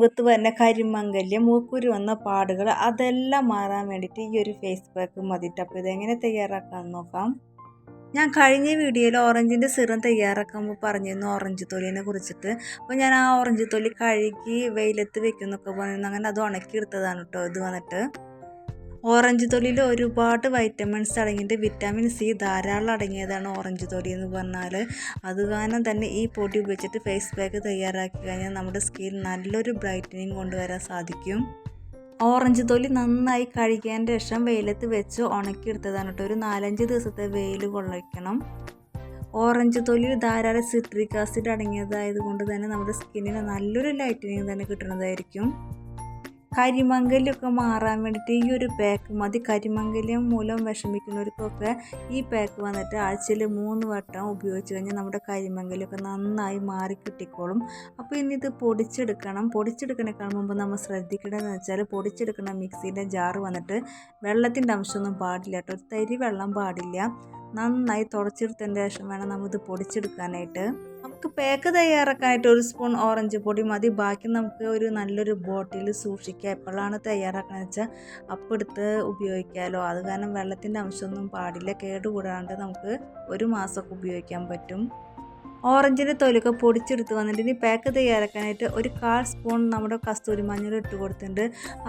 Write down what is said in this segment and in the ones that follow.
മുഖത്ത് വരുന്ന കരിമങ്കല്യം മൂക്കുരു വന്ന പാടുകൾ അതെല്ലാം മാറാൻ വേണ്ടിയിട്ട് ഈ ഒരു ഫേസ് പാക്ക് മതിയിട്ട് അപ്പോൾ ഇതെങ്ങനെ തയ്യാറാക്കാമെന്ന് നോക്കാം? ഞാൻ കഴിഞ്ഞ വീഡിയോയിൽ ഓറഞ്ചിന്റെ സിറം തയ്യാറാക്കുമ്പോൾ പറഞ്ഞിരുന്നു ഓറഞ്ച് തൊലിനെ കുറിച്ചിട്ട്. അപ്പോൾ ഞാൻ ആ ഓറഞ്ച് തൊലി കഴുകി വെയിലത്ത് വെക്കുന്നൊക്കെ പറഞ്ഞിരുന്നു. അങ്ങനെ അത് ഉണക്കിയെടുത്തതാണ് കേട്ടോ ഇത് വന്നിട്ട്. ഓറഞ്ച് തൊലിയിൽ ഒരുപാട് വൈറ്റമിൻസ് അടങ്ങിയിട്ട് വിറ്റാമിൻ സി ധാരാളം അടങ്ങിയതാണ് ഓറഞ്ച് തൊലി എന്ന് പറഞ്ഞാൽ. അത് കാരണം തന്നെ ഈ പൊടി ഉപയോഗിച്ചിട്ട് ഫേസ് പാക്ക് തയ്യാറാക്കി കഴിഞ്ഞാൽ നമ്മുടെ സ്കിൻ നല്ലൊരു ബ്രൈറ്റനിങ് കൊണ്ടുവരാൻ സാധിക്കും. ഓറഞ്ച് തൊലി നന്നായി കഴുകിയതിന് ശേഷം വെയിലത്ത് വെച്ച് ഉണക്കിയെടുത്തതാണ് കേട്ടോ. ഒരു നാലഞ്ച് ദിവസത്തെ വെയിൽ കൊള്ളിക്കണം ഓറഞ്ച് തൊലി ധാരാളം സിട്രിക് ആസിഡ് അടങ്ങിയതായത് കൊണ്ട് തന്നെ നമ്മുടെ സ്കിന്നിന് നല്ലൊരു ലൈറ്റനിങ് തന്നെ കിട്ടുന്നതായിരിക്കും. കരിമംഗല്യമൊക്കെ മാറാൻ വേണ്ടിയിട്ട് ഈ ഒരു പാക്ക് മതി കരിമങ്കലം മൂലം വിഷമിക്കുന്നവർക്കൊക്കെ ഈ പാക്ക് വന്നിട്ട് ആഴ്ചയിൽ മൂന്ന് വട്ടം ഉപയോഗിച്ച് കഴിഞ്ഞാൽ നമ്മുടെ കരിമങ്കലൊക്കെ നന്നായി മാറി കിട്ടിക്കോളും. അപ്പോൾ ഇനി ഇത് പൊടിച്ചെടുക്കണം. പൊടിച്ചെടുക്കണേക്കാൾ മുമ്പ് നമ്മൾ ശ്രദ്ധിക്കേണ്ടതെന്ന് വെച്ചാൽ പൊടിച്ചെടുക്കുന്ന മിക്സിന്റെ ജാറ് വന്നിട്ട് വെള്ളത്തിന്റെ അംശമൊന്നും പാടില്ല കേട്ടോ. തരി വെള്ളം പാടില്ല. നന്നായി തുടച്ചെടുത്തതിന്റെ ശേഷം വേണം നമ്മൾ ഇത് പൊടിച്ചെടുക്കാനായിട്ട്. നമുക്ക് പാക്ക് തയ്യാറാക്കാനായിട്ട് ഒരു സ്പൂൺ ഓറഞ്ച് പൊടി മതി. ബാക്കി നമുക്ക് ഒരു നല്ലൊരു ബോട്ടിൽ സൂക്ഷിക്കുക. എപ്പോഴാണ് തയ്യാറാക്കണമെന്ന് വെച്ചാൽ അപ്പം എടുത്ത് ഉപയോഗിക്കാമല്ലോ അത് കാരണം വെള്ളത്തിന്റെ അംശമൊന്നും പാടില്ല. കേടുകൂടാണ്ട് നമുക്ക് ഒരു മാസമൊക്കെ ഉപയോഗിക്കാൻ പറ്റും. ഓറഞ്ചിന്റെ തൊലിയൊക്കെ പൊടിച്ചെടുത്ത് വന്നിട്ട് ഇനി പാക്ക് തയ്യാറാക്കാനായിട്ട് ഒരു കാൽ സ്പൂൺ നമ്മുടെ കസ്തൂരി മഞ്ഞൾ ഇട്ട് കൊടുത്തിട്ടുണ്ട്.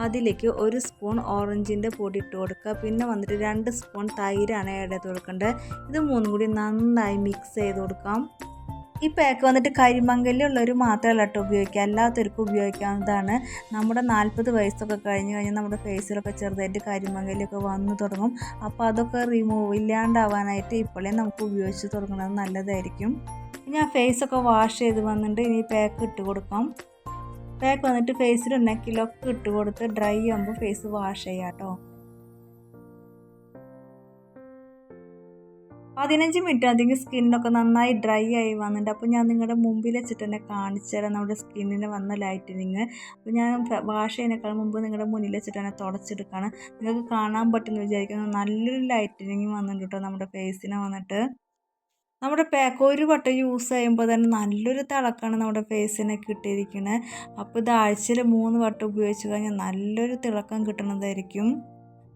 അതിലേക്ക് ഒരു സ്പൂൺ ഓറഞ്ചിന്റെ പൊടി ഇട്ട് കൊടുക്കുക. പിന്നെ വന്നിട്ട് രണ്ട് സ്പൂൺ തൈരാണ് ചെയ്ത് കൊടുക്കേണ്ടത്. ഇത് മൂന്നും കൂടി നന്നായി മിക്സ് ചെയ്ത് കൊടുക്കാം. ഈ പാക്ക് വന്നിട്ട് കരിമങ്കല്ലുള്ളവർ മാത്രമല്ല കേട്ടോ ഉപയോഗിക്കുക. എല്ലാത്തവർക്കും ഉപയോഗിക്കാവുന്നതാണ്. നമ്മുടെ നാൽപ്പത് വയസ്സൊക്കെ കഴിഞ്ഞ് കഴിഞ്ഞാൽ നമ്മുടെ ഫേസിലൊക്കെ ചെറുതായിട്ട് കരിമങ്കല്ലൊക്കെ വന്നു തുടങ്ങും. അപ്പോൾ അതൊക്കെ റിമൂവ് ഇല്ലാണ്ടാവാനായിട്ട് ഇപ്പോഴേ നമുക്ക് ഉപയോഗിച്ച് തുടങ്ങുന്നത് നല്ലതായിരിക്കും. ഇനി ഞാൻ ഫേസൊക്കെ വാഷ് ചെയ്ത് വന്നിട്ട് ഇനി പാക്ക് ഇട്ട് കൊടുക്കാം. പാക്ക് വന്നിട്ട് ഫേസിൽ നെക്കിലൊക്കെ ഇട്ട് കൊടുത്ത് ഡ്രൈ ആകുമ്പോൾ ഫേസ് വാഷ് ചെയ്യാം കേട്ടോ. പതിനഞ്ച് മിനിറ്റ് അധികം സ്കിന്നൊക്കെ നന്നായി ഡ്രൈ ആയി വന്നിട്ടുണ്ട്. അപ്പോൾ ഞാൻ നിങ്ങളുടെ മുമ്പിൽ വെച്ചിട്ട് തന്നെ കാണിച്ചു തരാം നമ്മുടെ സ്കിന്നിന് വന്ന ലൈറ്റനിങ്. അപ്പോൾ ഞാൻ വാഷ് ചെയ്യുന്നതിനേക്കാൾ മുമ്പ് നിങ്ങളുടെ മുന്നിൽ വെച്ചിട്ട് തന്നെ തുടച്ചെടുക്കുകയാണ് നിങ്ങൾക്ക് കാണാൻ പറ്റുമെന്ന് വിചാരിക്കുന്നു. നല്ലൊരു ലൈറ്റനിങ് വന്നിട്ടുണ്ട് കേട്ടോ നമ്മുടെ ഫേസിന് വന്നിട്ട്. നമ്മുടെ പാക്ക് ഒരു വട്ടം യൂസ് ചെയ്യുമ്പോൾ തന്നെ നല്ലൊരു തിളക്കമാണ് നമ്മുടെ ഫേസിന് കിട്ടിയിരിക്കുന്നത്. അപ്പോൾ ഇത് ആഴ്ചയിൽ മൂന്ന് വട്ടം ഉപയോഗിച്ച് കഴിഞ്ഞാൽ നല്ലൊരു തിളക്കം കിട്ടുന്നതായിരിക്കും.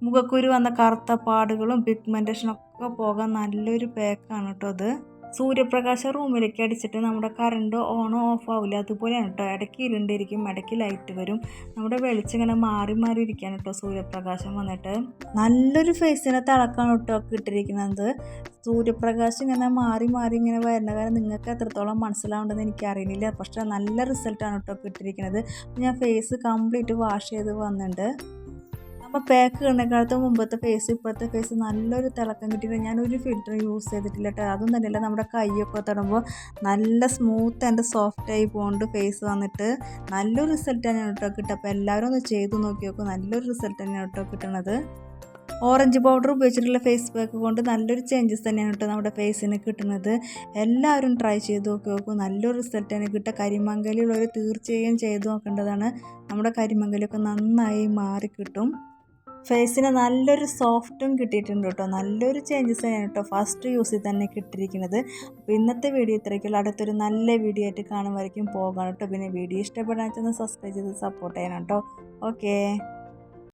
മുഖക്കുരു വന്ന കറുത്ത പാടുകളും പിഗ്മെന്റേഷനൊക്കെ പോകാൻ നല്ലൊരു പാക്കാണ് കേട്ടോ അത്. സൂര്യപ്രകാശം റൂമിലേക്ക് അടിച്ചിട്ട് നമ്മുടെ കറണ്ട് ഓണോ ഓഫ് ആവില്ല അതുപോലെയാണ് കേട്ടോ ഇടയ്ക്ക് ഇരുണ്ടിരിക്കും ഇടയ്ക്ക് ലൈറ്റ് വരും. നമ്മുടെ വെളിച്ചം ഇങ്ങനെ മാറി മാറി ഇരിക്കുകയാണ് കേട്ടോ സൂര്യപ്രകാശം വന്നിട്ട്. നല്ലൊരു ഫേസിനെ തിളക്കാണ് കേട്ടോ ഇട്ടിരിക്കുന്നത് സൂര്യപ്രകാശം ഇങ്ങനെ മാറി മാറി ഇങ്ങനെ വരുന്ന കാര്യം നിങ്ങൾക്ക് എത്രത്തോളം എനിക്ക് അറിയുന്നില്ല. പക്ഷേ നല്ല റിസൾട്ടാണ് കേട്ടോ കിട്ടിയിരിക്കുന്നത്. ഞാൻ ഫേസ് കംപ്ലീറ്റ് വാഷ് ചെയ്ത് വന്നിട്ടുണ്ട്. അപ്പോൾ പാക്ക് കിടന്നേക്കാലത്ത് മുമ്പത്തെ ഫേസ് ഇപ്പോഴത്തെ ഫേസ് നല്ലൊരു തിളക്കം കിട്ടിയിട്ട് ഞാനൊരു ഫിൽറ്റർ യൂസ് ചെയ്തിട്ടില്ല കേട്ടോ അതും തന്നെയല്ല നമ്മുടെ കൈയൊക്കെ തൊടുമ്പോൾ നല്ല സ്മൂത്ത് ആൻഡ് സോഫ്റ്റ് ആയി പോകുന്നുണ്ട് ഫേസ് വന്നിട്ട്. നല്ലൊരു റിസൾട്ട് തന്നെയാണ് കേട്ടോ കിട്ടുക. അപ്പോൾ എല്ലാവരും ഒന്ന് ചെയ്ത് നോക്കി നോക്കും. നല്ലൊരു റിസൾട്ട് തന്നെയാണ് കേട്ടോ കിട്ടണത്. ഓറഞ്ച് പൗഡർ ഉപയോഗിച്ചിട്ടുള്ള ഫേസ് പാക്ക് കൊണ്ട് നല്ലൊരു ചേഞ്ചസ് തന്നെയാണ് കേട്ടോ നമ്മുടെ ഫേസിന് കിട്ടുന്നത് എല്ലാവരും ട്രൈ ചെയ്ത് നോക്കി നോക്കും. നല്ലൊരു റിസൾട്ട് തന്നെ കിട്ടുക. കരിമംഗലിയുള്ളവർ തീർച്ചയായും ചെയ്ത് നോക്കേണ്ടതാണ്. നമ്മുടെ കരിമംഗലിയൊക്കെ നന്നായി മാറി കിട്ടും ഫേസിന് നല്ലൊരു സോഫ്റ്റും കിട്ടിയിട്ടുണ്ട് കേട്ടോ. നല്ലൊരു ചേഞ്ചസ് ആണ് കേട്ടോ ഫസ്റ്റ് യൂസിൽ തന്നെ കിട്ടിയിരിക്കുന്നത്. അപ്പോൾ ഇന്നത്തെ വീഡിയോ ഇത്രയ്ക്കുള്ള. അടുത്തൊരു നല്ല വീഡിയോ ആയിട്ട് കാണുമായിരിക്കും. പോകാം കേട്ടോ. പിന്നെ വീഡിയോ ഇഷ്ടപ്പെടാൻ വെച്ചാൽ സബ്സ്ക്രൈബ് ചെയ്ത് സപ്പോർട്ട് ചെയ്യണം കേട്ടോ. ഓക്കേ